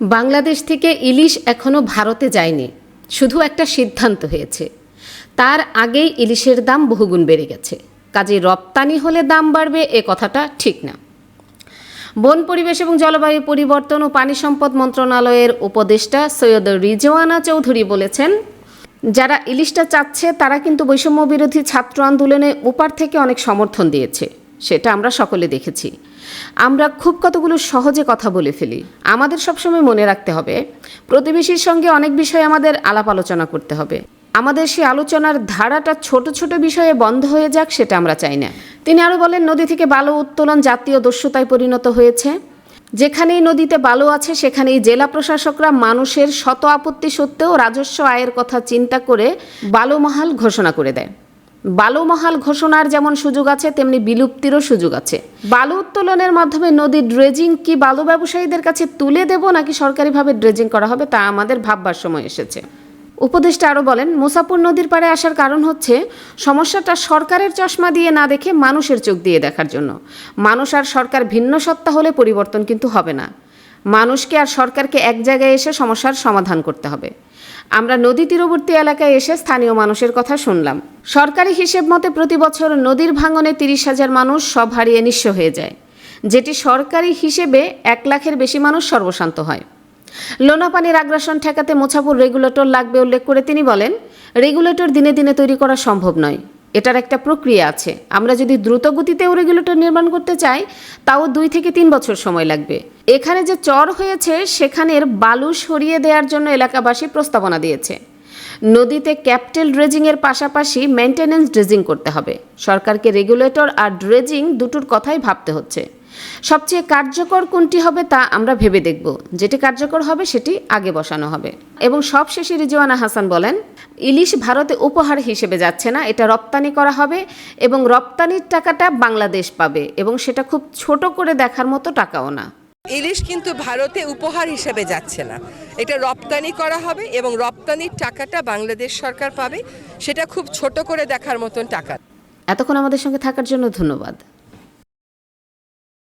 বাংলাদেশ থেকে ইলিশ এখনও ভারতে যায়নি। শুধু একটা সিদ্ধান্ত হয়েছে। তার আগেই ইলিশের দাম বহুগুণ বেড়ে গেছে। কাজে রপ্তানি হলে দাম বাড়বে এ কথাটা ঠিক না। বন পরিবেশ এবং জলবায়ু পরিবর্তন ও পানি সম্পদ মন্ত্রণালয়ের উপদেষ্টা সৈয়দ রিজওয়ানা চৌধুরী বলেছেন, যারা ইলিশটা চাচ্ছে তারা কিন্তু বৈষম্য বিরোধী ছাত্র আন্দোলনে উপার থেকে অনেক সমর্থন দিয়েছে। সেটা আমরা সকলে দেখেছি। আমরা খুব কতগুলো সহজে কথা বলে ফেলি। আমাদের সবসময় মনে রাখতে হবে, প্রতিবেশীর সঙ্গে অনেক বিষয়ে আমাদের আলাপ আলোচনা করতে হবে। আমাদের সেই আলোচনার ধারাটা ছোট ছোট বিষয়ে বন্ধ হয়ে যাক সেটা আমরা চাই না। তিনি আরও বলেন, নদী থেকে বালু উত্তোলন জাতীয় দস্যুতায় পরিণত হয়েছে। যেখানেই নদীতে বালু আছে, সেখানেই জেলা প্রশাসকরা মানুষের শত আপত্তি সত্ত্বেও রাজস্ব আয়ের কথা চিন্তা করে বালুমহাল ঘোষণা করে দেয়। বালুমহাল ঘোষণার যেমন সুযোগ আছে, তেমনি বিলুপ্তিরও সুযোগ আছে। বালু উত্তোলনের মাধ্যমে নদীর ড্রেজিং কি বালু ব্যবসায়ীদের কাছে তুলে দেব নাকি সরকারিভাবে ড্রেজিং করা হবে তা আমাদের ভাববার সময় এসেছে। উপদেষ্টা আরও বলেন মুসাপুর নদীর পাড়ে আসার কারণ হচ্ছে সমস্যাটা সরকারের চশমা দিয়ে না দেখে মানুষের চোখ দিয়ে দেখার জন্য। মানুষ আর সরকার ভিন্ন সত্তা হলে পরিবর্তন কিন্তু হবে না। মানুষকে আর সরকারকে এক জায়গায় এসে সমস্যার সমাধান করতে হবে। আমরা নদী তীরবর্তী এলাকায় এসে স্থানীয় মানুষের কথা শুনলাম। সরকারি হিসেব মতে প্রতি বছর নদীর ভাঙনে তিরিশ হাজার মানুষ সব হারিয়ে নিঃস্ব হয়ে যায়। যেটি সরকারি হিসেবে এক লাখের বেশি মানুষ সর্বশান্ত হয়। লোনা পানির আগ্রাসন ঠেকাতে মোছাপুর রেগুলেটর লাগবে উল্লেখ করে তিনি বলেন, রেগুলেটর দিনে দিনে তৈরি করা সম্ভব নয়। এটার একটা প্রক্রিয়া আছে। আমরা যদি দ্রুত গতিতেও রেগুলেটর নির্মাণ করতে চাই, তাও দুই থেকে তিন বছর সময় লাগবে। এখানে যে চর হয়েছে, সেখানের বালু সরিয়ে দেওয়ার জন্য এলাকাবাসী প্রস্তাবনা দিয়েছে। নদীতে ক্যাপিটাল ড্রেজিংয়ের পাশাপাশি মেনটেন্যান্স ড্রেজিং করতে হবে। সরকারকে রেগুলেটর আর ড্রেজিং দুটোর কথাই ভাবতে হচ্ছে। সবচেয়ে কার্যকর কোনটি হবে তা আমরা ভেবে দেখব। যেটি কার্যকর হবে, সেটি আগে বসানো হবে। এবং সবশেষে রিজওয়ানা হাসান বলেন ইলিশ ভারতে উপহার হিসেবে যাচ্ছে না এটা রপ্তানি করা হবে এবং রপ্তানির টাকাটা বাংলাদেশ পাবে এবং সেটা খুব ছোট করে দেখার মতো টাকাও না। ইলিশ কিন্তু ভারতে উপহার হিসেবে যাচ্ছে না এটা রপ্তানি করা হবে এবং রপ্তানির টাকাটা বাংলাদেশ সরকার পাবে সেটা খুব ছোট করে দেখার মতন টাকা। এতক্ষণ আমাদের সঙ্গে থাকার জন্য ধন্যবাদ।